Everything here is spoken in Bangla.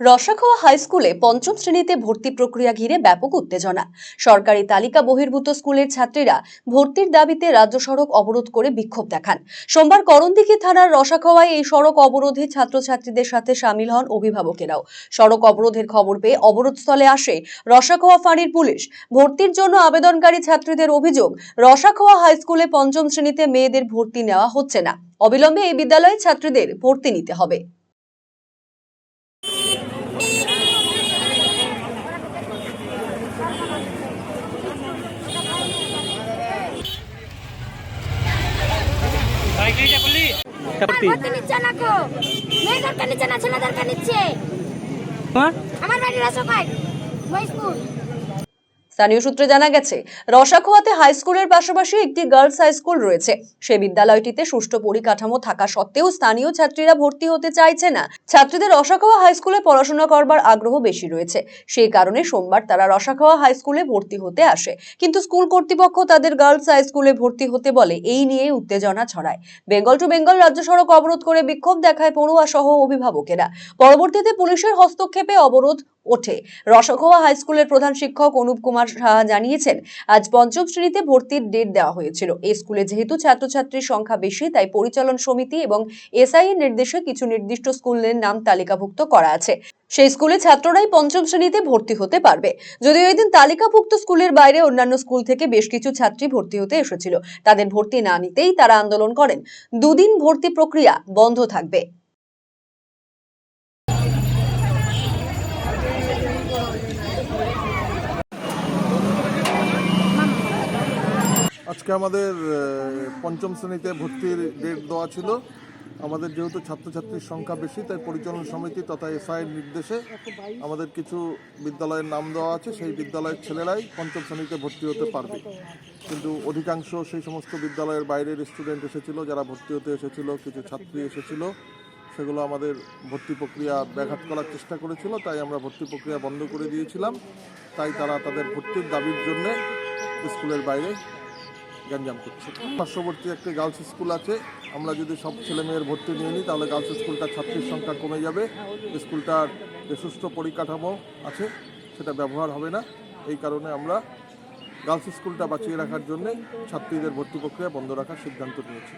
রসাখোয়া হাই স্কুলে পঞ্চম শ্রেণীতে ভর্তি প্রক্রিয়া ঘিরে ব্যাপক উত্তেজনা। সরকারি তালিকা বহির্ভূত স্কুলের ছাত্রীরা ভর্তির দাবিতে রাজ্য সড়ক অবরোধ করে বিক্ষোভ দেখান। সোমবার করণদিঘি থানার রসাখোয়ায় এই সড়ক অবরোধে ছাত্রছাত্রীদের সাথে সামিল হন অভিভাবকেরাও। সড়ক অবরোধের খবর পেয়ে অবরোধস্থলে আসে রসাখোয়া ফাঁড়ির পুলিশ। ভর্তির জন্য আবেদনকারী ছাত্রীদের অভিযোগ, রসাখোয়া হাই স্কুলে পঞ্চম শ্রেণীতে মেয়েদের ভর্তি নেওয়া হচ্ছে না। অবিলম্বে এই বিদ্যালয়ে ছাত্রীদের ভর্তি নিতে হবে। আমার বাড়ির রাসকায় মহেশপুর স্থানীয় সূত্রে জানা গেছে, রসাখোয়াতে হাই স্কুলের পাশাপাশি একটি গার্লস হাই স্কুল রয়েছে। সে বিদ্যালয়টিতে সুষ্ঠু পরিকাঠামো থাকা সত্ত্বেও স্থানীয় ছাত্রীরা ভর্তি হতে চাইছে না। ছাত্রীদের রসাখোয়া হাই স্কুলে পড়াশোনা করবার আগ্রহ বেশি রয়েছে। সেই কারণে সোমবার তারা রসাখোয়া হাই স্কুলে ভর্তি হতে আসে। কিন্তু স্কুল কর্তৃপক্ষ তাদের গার্লস হাই স্কুলে ভর্তি হতে বলে, এই নিয়ে উত্তেজনা ছড়ায়। বেঙ্গল টু বেঙ্গল রাজ্য সড়ক অবরোধ করে বিক্ষোভ দেখায় পড়ুয়া সহ অভিভাবকেরা। পরবর্তীতে পুলিশের হস্তক্ষেপে অবরোধ ওঠে। রসখোয়া হাই স্কুলের প্রধান শিক্ষক অনুপ কুমার সাহা জানিয়েছেন, আজ পঞ্চম শ্রেণীতে ভর্তির ডেট দেওয়া হয়েছিল। এই স্কুলে যেহেতু ছাত্রছাত্রীর সংখ্যা বেশি, তাই পরিচালন সমিতি এবং এসআই এর নির্দেশে কিছু নির্দিষ্ট স্কুলের নাম তালিকাভুক্ত করা আছে। সেই স্কুলে ছাত্ররাই পঞ্চম শ্রেণীতে ভর্তি হতে পারবে। যদিও এদিন তালিকাভুক্ত স্কুলের বাইরে অন্যান্য স্কুল থেকে বেশ কিছু ছাত্রী ভর্তি হতে এসেছিল। তাদের ভর্তি না নিতেই তারা আন্দোলন করেন। দুদিন ভর্তি প্রক্রিয়া বন্ধ থাকবে। আজকে আমাদের পঞ্চম শ্রেণীতে ভর্তির ডেট দেওয়া ছিল। আমাদের যেহেতু ছাত্রছাত্রীর সংখ্যা বেশি, তাই পরিচালন সমিতি তথা এসআইয়ের নির্দেশে আমাদের কিছু বিদ্যালয়ের নাম দেওয়া আছে। সেই বিদ্যালয়ের ছেলেরাই পঞ্চম শ্রেণীতে ভর্তি হতে পারবে। কিন্তু অধিকাংশ সেই সমস্ত বিদ্যালয়ের বাইরের স্টুডেন্ট এসেছিল, যারা ভর্তি হতে এসেছিল, কিছু ছাত্রী এসেছিল, সেগুলো আমাদের ভর্তি প্রক্রিয়া ব্যাঘাত করার চেষ্টা করেছিল, তাই আমরা ভর্তি প্রক্রিয়া বন্ধ করে দিয়েছিলাম। তাই তারা তাদের ভর্তির দাবির জন্য স্কুলের বাইরে গ্যাঞ্জাম করছে। পার্শ্ববর্তী একটি গার্লস স্কুল আছে। আমরা যদি সব ছেলেমেয়ের ভর্তি নিয়ে নিই, তাহলে গার্লস স্কুলটার ছাত্রীর সংখ্যা কমে যাবে। স্কুলটার যে সুস্থ পরিকাঠামো আছে, সেটা ব্যবহার হবে না। এই কারণে আমরা গার্লস স্কুলটা বাঁচিয়ে রাখার জন্য ছাত্রীদের ভর্তি প্রক্রিয়া বন্ধ রাখার সিদ্ধান্ত নিয়েছি।